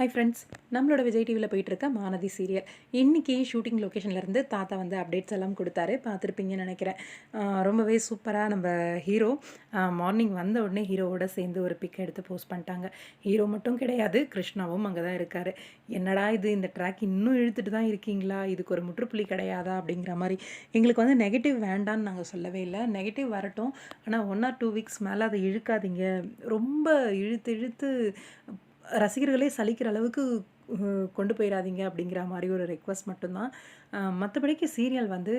Hi friends நம்மளோட விஜய் டிவியில் போயிட்டு இருக்க மானதி சீரியல் இன்றைக்கி ஷூட்டிங் லொக்கேஷன்லேருந்து தாத்தா வந்து அப்டேட்ஸ் எல்லாம் கொடுத்தாரு. பார்த்துருப்பீங்கன்னு நினைக்கிறேன். ரொம்பவே சூப்பராக நம்ம ஹீரோ மார்னிங் வந்த உடனே ஹீரோவோட சேர்ந்து ஒரு பிக் எடுத்து போஸ்ட் பண்ணிட்டாங்க. ஹீரோ மட்டும் கிடையாது கிருஷ்ணாவும் அங்கே தான் இருக்கார். என்னடா இது இந்த ட்ராக் இன்னும் இழுத்துட்டு தான் இருக்கீங்களா? இதுக்கு ஒரு முற்றுப்புள்ளி கிடையாதா? அப்படிங்கிற மாதிரி. எங்களுக்கு வந்து நெகட்டிவ் வேண்டான்னு நாங்கள் சொல்லவே இல்லை. நெகட்டிவ் வரட்டும். ஆனால் ஒன் ஆர் டூ வீக்ஸ் மேலே அதை இழுக்காதீங்க. ரொம்ப இழுத்து இழுத்து ரசிகர்களே சலிக்கிற அளவுக்கு கொண்டு போயிடாதீங்க அப்படிங்கிற மாதிரி ஒரு ரெக்வஸ்ட் மட்டும்தான். மற்றபடிக்கு சீரியல் வந்து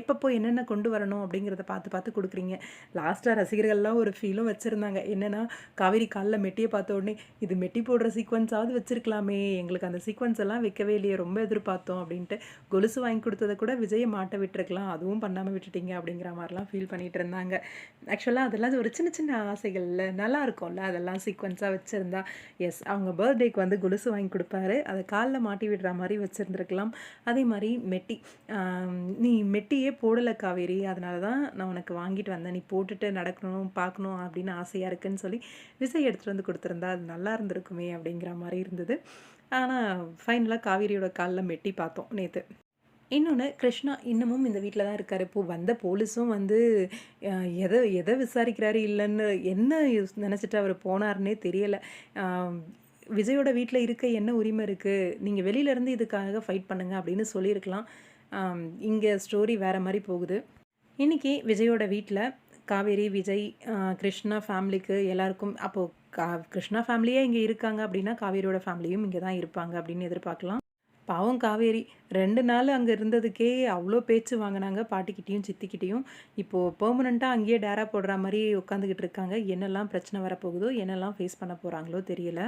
எப்பப்போ என்னென்ன கொண்டு வரணும் அப்படிங்கிறத பார்த்து பார்த்து கொடுக்குறீங்க. லாஸ்ட்டாக ரசிகர்கள்லாம் ஒரு ஃபீலும் வச்சுருந்தாங்க. என்னென்னா காவேரி காலில் மெட்டியை பார்த்த உடனே இது மெட்டி போடுற சீக்வன்ஸாவது வச்சுருக்கலாமே எங்களுக்கு அந்த சீக்வன்ஸ் எல்லாம் வைக்கவே இல்லையே ரொம்ப எதிர்பார்த்தோம் அப்படின்ட்டு கொலுசு வாங்கி கொடுத்ததை கூட விஜயை மாட்ட விட்டுருக்கலாம் அதுவும் பண்ணாமல் விட்டுட்டீங்க அப்படிங்கிற மாதிரிலாம் ஃபீல் பண்ணிகிட்டு இருந்தாங்க. ஆக்சுவலாக அதெல்லாம் ஒரு சின்ன சின்ன ஆசைகள்ல நல்லா இருக்கும்ல அதெல்லாம் சீக்வன்ஸாக வச்சுருந்தா. எஸ் அவங்க பர்த்டேக்கு வந்து கொலுசு வாங்கி கொடுப்பாரு. அதை காலில் மாட்டி விடுற மாதிரி வச்சுருந்துருக்கலாம். அதே மாதிரி மெட்டி நீ மெட்டியே போடலை காவேரி. அதனால தான் நான் உனக்கு வாங்கிட்டு வந்தேன். நீ போட்டுட்டு நடக்கணும் பார்க்கணும் அப்படின்னு ஆசையாக இருக்குன்னு சொல்லி விசை எடுத்துகிட்டு வந்து கொடுத்துருந்தா அது நல்லா இருந்திருக்குமே அப்படிங்கிற மாதிரி இருந்தது. ஆனால் ஃபைனலாக காவேரியோட காலில் மெட்டி பார்த்தோம் நேற்று இன்னொன்று கிருஷ்ணா இன்னமும் இந்த வீட்டில் தான் இருக்கார். இப்போது வந்த போலீஸும் வந்து எதை எதை விசாரிக்கிறாரு இல்லைன்னு என்ன நினச்சிட்டு அவர் போனாருன்னே தெரியலை. விஜயோட வீட்டில் இருக்க என்ன உரிமை இருக்குது நீங்கள் வெளியிலேருந்து இதுக்காக ஃபைட் பண்ணுங்கள் அப்படின்னு சொல்லியிருக்கலாம். இங்கே ஸ்டோரி வேறு மாதிரி போகுது. இன்றைக்கி விஜயோட வீட்டில் காவேரி விஜய் கிருஷ்ணா ஃபேமிலிக்கு எல்லாருக்கும் அப்போது கா கிருஷ்ணா ஃபேமிலியே இங்கே இருக்காங்க அப்படின்னா காவேரியோட ஃபேமிலியும் இங்கே தான் இருப்பாங்க அப்படின்னு எதிர்பார்க்கலாம். பாவம் காவேரி ரெண்டு நாள் அங்கே இருந்ததுக்கே அவ்வளோ பேச்சு வாங்கினாங்க பாட்டிக்கிட்டேயும் சித்திக்கிட்டேயும். இப்போது பெர்மனண்ட்டாக அங்கேயே டேரா போடுற மாதிரி உட்காந்துக்கிட்டு இருக்காங்க. என்னெல்லாம் பிரச்சனை வரப்போகுதோ என்னெல்லாம் ஃபேஸ் பண்ண போகிறாங்களோ தெரியல.